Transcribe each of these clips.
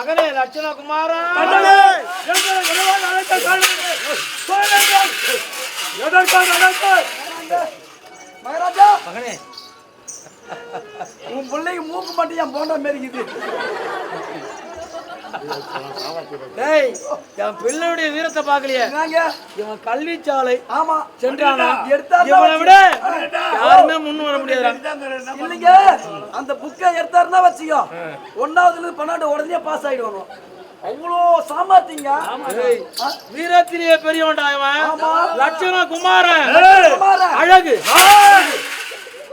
மகனே லட்சணகுமாரா? மகாராஜா மகனே உன் பிள்ளைக்கு மூக்கு மட்டும் என் போன்ற மாதிரி இருக்குது. டேய் என் பிள்ளையுடைய வீரத்தை பார்க்கலையே. இவன் கல்வி சாலை ஆமா. சென்றானா? இவனை விட. யாருமே முன் வர முடியாதுடா. இல்லைங்க. அந்த புக்கை எடுத்தாருன்னா வச்சுக்கோ. ஒன்னாவதுல இருந்து பன்னெண்டு உடனே பாஸ் ஆயிடுவாங்க அவ்வளோ சாமர்த்தியங்க. ஏய், வீரத்திலேயே பெரியவன்டா இவன். ஆமா. லட்சண குமாரன். அழகு.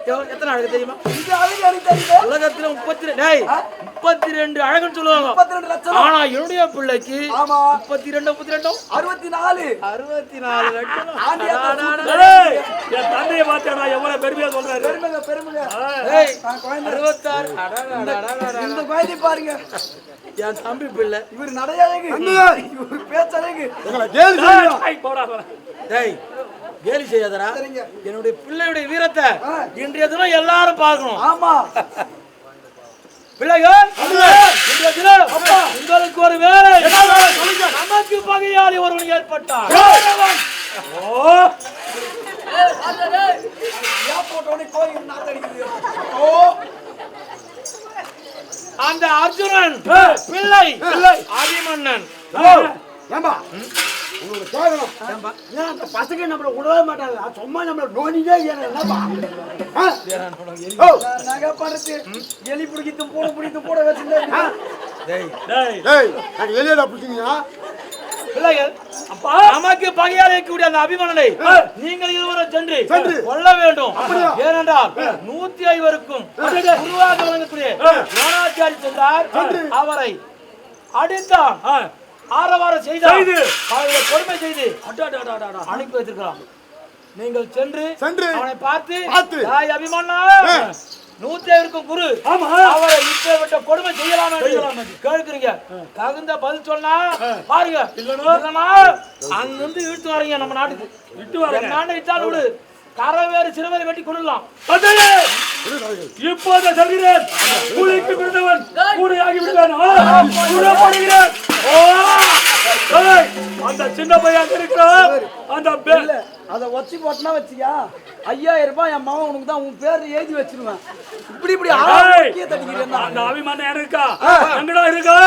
எத்தனை அழகு தெரியுமா? இது அழகு எனக்கு தெரியுது. உலகத்துல முப்பத்தி ரெண்டு டேய் முப்பத்தி ரெண்டு அழகுன்னு சொல்லுவாங்க. முப்பத்தி ரெண்டு லட்சம். ஆனா என்னுடைய பிள்ளைக்கு ஆமா. முப்பத்தி ரெண்டு முப்பத்தி ரெண்டும் அறுபத்தி நாலு அறுபத்தி நாலு என் தந்தையை பார்த்தா எவ்வளவு பெருமையா சொல்றாரு? பெருமைங்க பெருமைங்க. அறுபத்தாறு. இந்த குழந்தை பாருங்க. என் தம்பி பிள்ளை. இவர் நடை அழகு இவர் பேச்சழகு. டேய் கேலி செய்யாதடா. சரிங்க. என்னுடைய பிள்ளையுடைய வீரத்தை. இன்றைய தினம் எல்லாரும் பார்க்கணும். ஆமா. பிள்ளைகள் இன்றைய தினம் உங்களுக்கு ஒரு வேலை. நமக்கு பகையாளி ஒருவன் ஏற்பட்டான். ஓ, அந்த அர்ஜுனன் பிள்ளை அபிமன்னன் ஏம்பா உங்களுக்கு கேட்கணும் ஏன் அந்த பசங்க நம்மள விடவே மாட்டாங்க? சும்மா நம்மள என்னப்பா? நகை படுத்து எலி பிடிக்கிட்டு பூனை பிடிக்கிட்டு பூனை வச்சிருந்தா டேய். டேய், டேய் நாங்க எலியடா பிடிச்சிங்க பிள்ளைகள் அப்பா. நமக்கு பகையாளி இருக்கக்கூடிய அந்த அபிமன்னனை நீங்கள் இருவரை சென்று சென்று. கொல்ல வேண்டும். ஏனென்றால் நூத்தி ஐவருக்கும் குருவாக வழங்கக்கூடிய துரோணாச்சாரி சென்றார். அவரை அடித்தான். ஆரவாரம் செய்து. அவரை கொடுமை செய்து. அனுப்பி வைத்திருக்கிறான். நீங்கள் சென்று சென்று. அவனை பார்த்து பார்த்து. "ஏய் அபிமன்னா நூத்தி ஐவருக்கும் குரு. ஆமா. அவரை இப்பேற்பட்ட கொடுமை செய்யலாம் கேட்கிறீங்க. தகுந்த பதில் சொன்னா பாருங்க. இல்லனா அங்கிருந்து இழுத்து வரீங்க நம்ம நாட்டுக்கு. இட்டு வாருங்க. நாட்டை இட்டால் விடு. கரவேறு சிறுவரை வெட்டி கொள்ளலாம் இப்போது சொல்கிறேன். கூலிக்கு பிறந்தவன் கூலியாகி விடுவேன்? அந்த சின்ன பையன் இருக்கிறான்? அந்த பே- இல்ல அத வச்சு போட்டனா வச்சியா? ஐயாயிரம் ரூபாய் என் மாவன் உனக்கு தான் உன் பேர் எழுதி வச்சிருவேன். இப்படி இப்படி ஆரோக்கிய தடிக்கிறேன் அந்த அபிமானம் இருக்கா? எங்கடா இருக்கா?